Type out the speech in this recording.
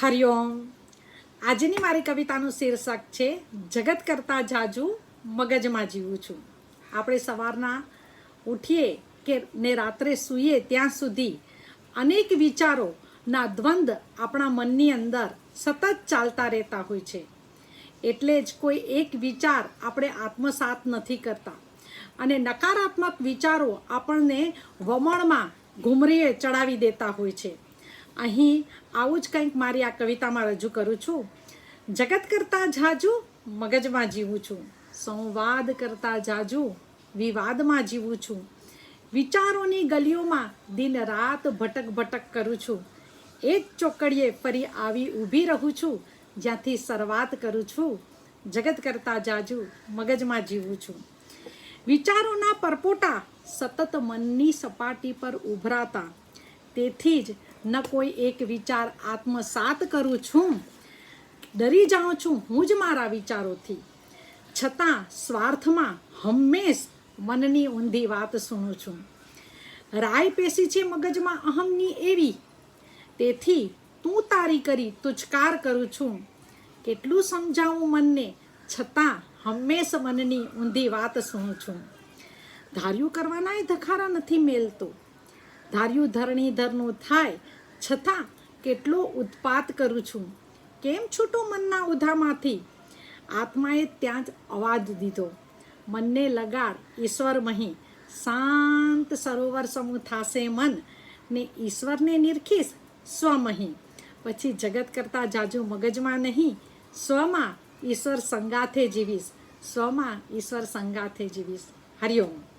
હરિઓમ આજની મારી કવિતાનું શીર્ષક છે, જગત કરતાં જાજુ મગજમાં જીવું છું. આપણે સવારના ઉઠીએ કે ને રાત્રે સૂઈએ ત્યાં સુધી અનેક વિચારોના દ્વંદ આપણા મનની અંદર સતત ચાલતા રહેતા હોય છે. એટલે જ કોઈ એક વિચાર આપણે આત્મસાત નથી કરતા. અને નકારાત્મક વિચારો આપણને વમણમાં ઘુમરીએ ચડાવી દેતા હોય છે. અહીં આવું જ કંઈક મારી આ કવિતામાં રજૂ કરું છું. જગત કરતાં જાજુ મગજમાં જીવું છું. સંવાદ કરતાં જાજુ વિવાદમાં જીવું છું. વિચારોની ગલીઓમાં દિન રાત ભટક ભટક કરું છું. એક ચોકડીએ ફરી આવી ઊભી રહું છું. જ્યાંથી શરૂઆત કરું છું. જગત કરતાં જાજુ મગજમાં જીવું છું. વિચારોના પરપોટા સતત મનની સપાટી પર ઉભરાતા. તેથી જ ન કોઈ એક વિચાર આત્મસાત કરું છું. ડરી જાઉં છું હું જ મારા વિચારોથી. છતાં સ્વાર્થમાં હંમેશ મનની ઊંધી વાત સુણું છું. રાય પેશી છે મગજમાં અહમની એવી. તેથી તું તારી કરી તુચકાર કરું છું. કેટલું સમજાવું મનને છતાં હંમેશ મનની ઊંધી વાત સુણું છું. ધાર્યું કરવાનાય ધખારા નથી મેલતો. ધાર્યું ધરણીધરનું થાય, છતાં કેટલો ઉત્પાત કરું છું? કેમ છૂટું મનના ઉધામાંથી? આત્માએ ત્યાં જ અવાજ દીધો. મનને લગાડ, ઈશ્વર મહી. શાંત સરોવર સમૂહ થાશે મન. ને ઈશ્વરને નિરખીશ, સ્વમહી. પછી જગત કરતાં જાજુ મગજમાં નહીં. સ્વમાં ઈશ્વર સંગાથે જીવીશ. સ્વમાં ઈશ્વર સંગાથે જીવીશ. હરિઓમ.